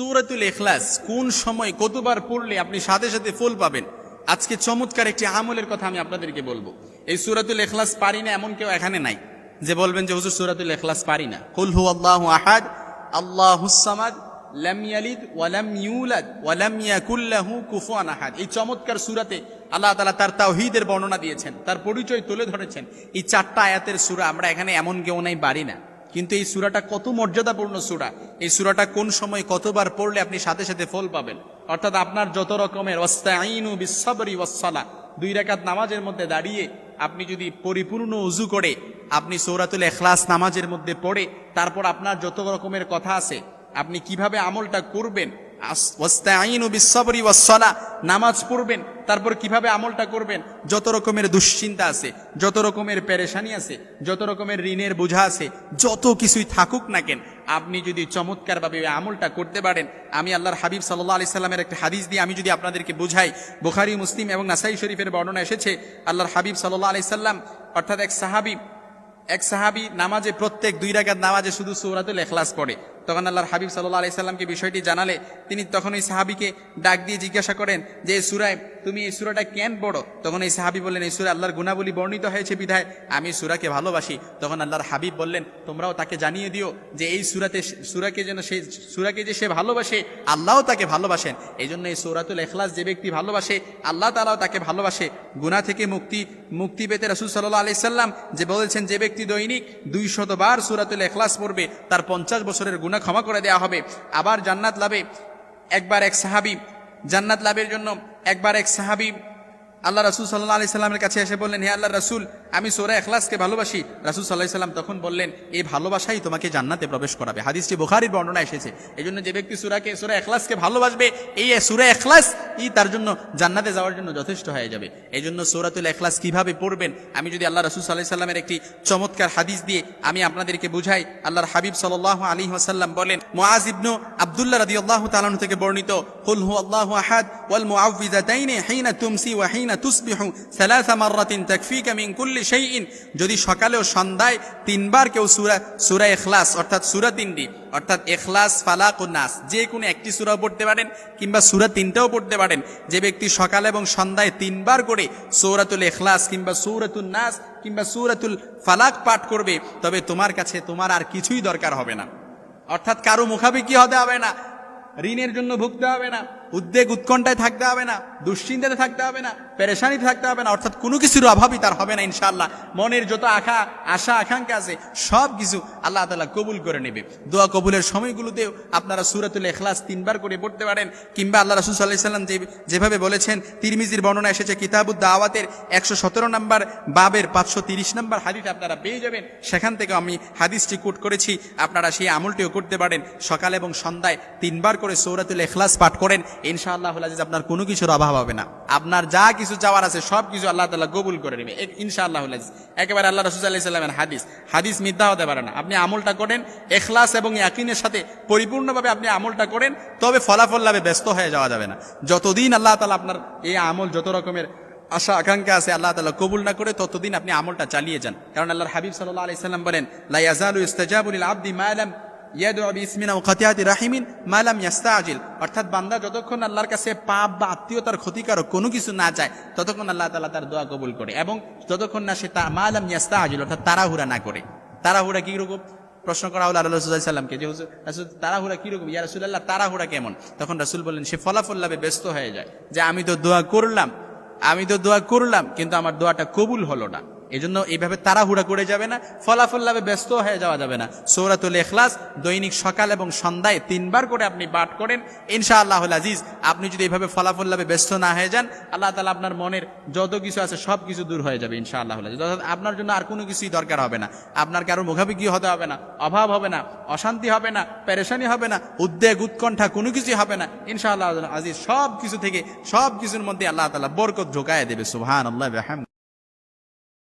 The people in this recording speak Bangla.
সুরাতুল এখলাস কোন সময় কতবার পড়লে আপনি সাথে সাথে ফুল পাবেন? আজকে চমৎকার একটি আমলের কথা আমি আপনাদেরকে বলব। এই সুরাতুল এখলাস পারি না এমন কেউ এখানে নাই যে বলবেন যে, হুজুর, সুরাতুল এখলাস পারি না। কুল হু আল্লাহু আহাদ আল্লাহুস-সামাদ লাম ইয়ালিদ ওয়া লাম ইউলাদ ওয়া লাম ইয়াকুল কুফুয়ান আহাদ। এই চমৎকার সূরাতে আল্লাহ তাআলা তার তাওহীদের বর্ণনা দিয়েছেন, তার পরিচয় তুলে ধরেছেন। এই চারটা আয়াতের সূরা আমরা এখানে এমন কেউ নাই পারি না। কিন্তু এই সুরাটা কত মর্যাদাপূর্ণ সুরা? এই সুরাটা কোন সময় কতবার পড়লে আপনি সাথে সাথে ফল পাবেন? অর্থাৎ আপনার যত রকমের ওয়াস-সালাহ, দুই রেখাত নামাজের মধ্যে দাঁড়িয়ে আপনি যদি পরিপূর্ণ উজু করে আপনি সৌরাতুল এখলাস নামাজের মধ্যে পড়ে, তারপর আপনার যত রকমের কথা আছে, আপনি কীভাবে আমলটা করবেন নামাজ পড়বেন, তারপর কীভাবে আমলটা করবেন? যত রকমের দুশ্চিন্তা আছে, যত রকমের পেরেশানি আছে, যত রকমের ঋণের বোঝা আছে, যত কিছুই থাকুক না কেন, আপনি যদি চমৎকারভাবে আমলটা করতে পারেন, আমি আল্লাহর হাবিব সাল্লাহ আলি সাল্লামের একটা হাদিস দিয়ে আমি যদি আপনাদেরকে বোঝাই, বুখারি, মুসলিম এবং নাসাই শরীফের বর্ণনা এসেছে, আল্লাহর হাবিব সাল্লাহ আলি সাল্লাম, অর্থাৎ এক সাহাবি এক সাহাবি নামাজে প্রত্যেক দুই রাগাত নামাজে শুধু সৌরাতুল এখলাস পড়ে তখন আল্লাহর হাবিব সাল্লাহ আলি সাল্লামকে বিষয়টি জানালে, তিনি তখন ওই সাহাবিকে ডাক দিয়ে জিজ্ঞাসা করেন যে, এই সুরায়, তুমি এই সুরাটা কেন পড়ো? তখন এই সাহাবি বললেন, এই সুরা আল্লাহর গুণাবলী বর্ণিত হয়েছে বিধায়, আমি সুরাকে ভালোবাসি। তখন আল্লাহর হাবিব বললেন, তোমরাও তাকে জানিয়ে দিও যে, এই সুরাতে সুরাকে যেন সে, সুরাকে যে সে ভালোবাসে, আল্লাহও তাকে ভালোবাসেন। এই জন্য এই সৌরাতুল এখলাস যে ব্যক্তি ভালোবাসে, আল্লাহ তালাও তাকে ভালোবাসে। গুণা থেকে মুক্তি মুক্তি পেতে রসুল সাল্লাহ আলি সাল্লাম যে বলেছেন, যে ব্যক্তি দৈনিক দুই শতবার সুরাতুল এখলাস পড়বে, তার পঞ্চাশ বছরের গুণা ক্ষমা করে দেয়া হবে। আবার জান্নাত লাভে একবার এক সাহাবি, জান্নাত লাভের জন্য একবার এক সাহাবি আল্লাহ রসুল সাল্লাহ আলি সাল্লামের কাছে এসে বললেন, হে আল্লাহ রাসুল আমি সোরা এখলাসকে ভালোবাসি। রাসুল সাল্লাহ সাল্লাম তখন বললেন, এই ভালোবাসাই তোমাকে জান্নাতে প্রবেশ করাবে। হাদিসটি বুখারির বর্ণনা এসেছে। এই জন্য যে ব্যক্তি সুরাকে, সুরা এখলাসকে ভালোবাসবে, এই সুরা এখলাস ই তার জন্য জান্নাতে যাওয়ার জন্য যথেষ্ট হয়ে যাবে। এই জন্য সৌরাতুল এখলাস কীভাবে পড়বেন, আমি যদি আল্লাহ রসুল সাল্লাহ সাল্লামের একটি চমৎকার হাদিস দিয়ে আমি আপনাদেরকে বুঝাই, আল্লাহর হাবিব সাল্লাহ আলী ওয়াসাল্লাম বলেন, মুআজ ইবনু আব্দুল্লাহ রাদিয়াল্লাহু তাআলা আনহু থেকে বর্ণিত, কুল হু আল্লাহু আহাদ ওয়াল মুআউযিযাতাইনি হিনা তুমসি ওয়া হিনা তুসবিহু সালাসা মাররাতিন তাকফিকা মিন কুল্লি শাইইন, যদি সকালে ও সন্ধ্যায় তিনবার কেউ সুরা সুরা এখলাস অর্থাৎ সূরা তিনটি, অর্থাৎ এখলাস ফালাক ও নাস, যে কোনো একটি সূরাও পড়তে পারেন, কিংবা সূরা তিনটাও পড়তে পারেন, যে ব্যক্তি সকালে এবং সন্ধ্যায় তিনবার করে সৌরাতুল এখলাস কিংবা সূরাতুন নাস কিংবা সূরাতুল ফালাক পাঠ করবে, তবে তোমার কাছে তোমার আর কিছুই দরকার হবে না। অর্থাৎ কারও মুখাপেক্ষি হতে হবে না, ঋণের জন্য ভুগতে হবে না। উদ্বেগ উৎকণ্ঠায় থাকতে হবে না, দুশ্চিন্তাতে থাকতে হবে না, পেরেশানিতে থাকতে হবে না, অর্থাৎ কোনো কিছুর অভাবই তার হবে না, ইনশাআল্লাহ। মনের যত আশা আশা, আকাঙ্ক্ষা আছে, সব কিছু আল্লাহ তালা কবুল করে নেবে। দোয়া কবুলের সময়গুলোতেও আপনারা সুরাতুল এখলাস তিনবার করে পড়তে পারেন, কিংবা আল্লাহ রসুল সাল্লাহ সাল্লাম যে, যেভাবে বলেছেন, তিরমিজির বর্ণনা এসেছে কিতাবুদ দাওয়াতের একশো সতেরো নম্বর বাবের পাঁচশো তিরিশ নম্বর হাদিস আপনারা পেয়ে যাবেন। সেখান থেকে আমি হাদিসটি কোট করেছি, আপনারা সেই আমলটিও করতে পারেন। সকাল এবং সন্ধ্যায় তিনবার করে সৌরাতুল এখলাস পাঠ করেন ইনশাআল্লাহ আজিজ আপনার কোনো কিছুর অভাব হবে না। আপনার যা কিছু চাওয়ার আছে, সব কিছু আল্লাহ তালা কবুল করে নেবে। ইনশাআল্লাহ একেবারে আল্লাহ রসুল আল্লাহ হাদিস। হাদিস মিথ্যা হতে পারে না। আপনি আমলটা করেন, এখলাস এবং ইয়াকিনের সাথে পরিপূর্ণভাবে আপনি আমলটা করেন, তবে ফলাফল লাভে ব্যস্ত হয়ে যাওয়া যাবে না। যতদিন আল্লাহ তালা আপনার এই আমল, যত রকমের আশা, আকাঙ্ক্ষা আছে, আল্লাহ তালা কবুল না করে ততদিন আপনি আমলটা চালিয়ে যান। কারণ আল্লাহর হাবিব সাল্লাহ আলি সাল্লাম বলেন লাইয়াজালু ইস্তাজাবুল আব্দি মায়ালাম ইয়াদু অর্থাৎ বান্দা যতক্ষণ পাপ বা আত্মীয়তার ক্ষতিকারক কোনো কিছু না ততক্ষণ তালা তার দোয়া কবুল করে এবং যতক্ষণ না সে তা অর্থাৎ না করে। প্রশ্ন করা হলো আল্লাহ কীরকম ইয়া তাড়াহুড়া কেমন? তখন রাসুল বললেন, সে ফলাফল লাভে ব্যস্ত হয়ে যায়। যে আমি তো দোয়া করলাম, আমি তো দোয়া করলাম, কিন্তু আমার দোয়াটা কবুল হলো না। এজন্য এইভাবে তাড়াহুড়া করে যাবে না, ফলাফল লাভে ব্যস্ত হয়ে যাওয়া যাবে না। সৌরাতুল এখলাস দৈনিক সকাল এবং সন্ধ্যায় তিনবার করে আপনি পাঠ করেন। ইনশা আল্লাহ আজিজ, আপনি যদি এইভাবে ফলাফল লাভে ব্যস্ত না হয়ে যান, আল্লাহ তালা আপনার মনের যত কিছু আছে সব কিছু দূর হয়ে যাবে ইনশা আল্লাহ আজিজ আপনার জন্য আর কোনো কিছুই দরকার হবে না। আপনার কারও মুখাপেক্ষি হতে হবে না, অভাব হবে না, অশান্তি হবে না, পেরেশানি হবে না, উদ্বেগ, উৎকণ্ঠা কোনো কিছুই হবে না। ইনশা আল্লাহ আজিজ সব কিছু থেকে সব কিছুর মধ্যে আল্লাহ তালা বরকত ঢোকায় দেবে সুহান আল্লাহ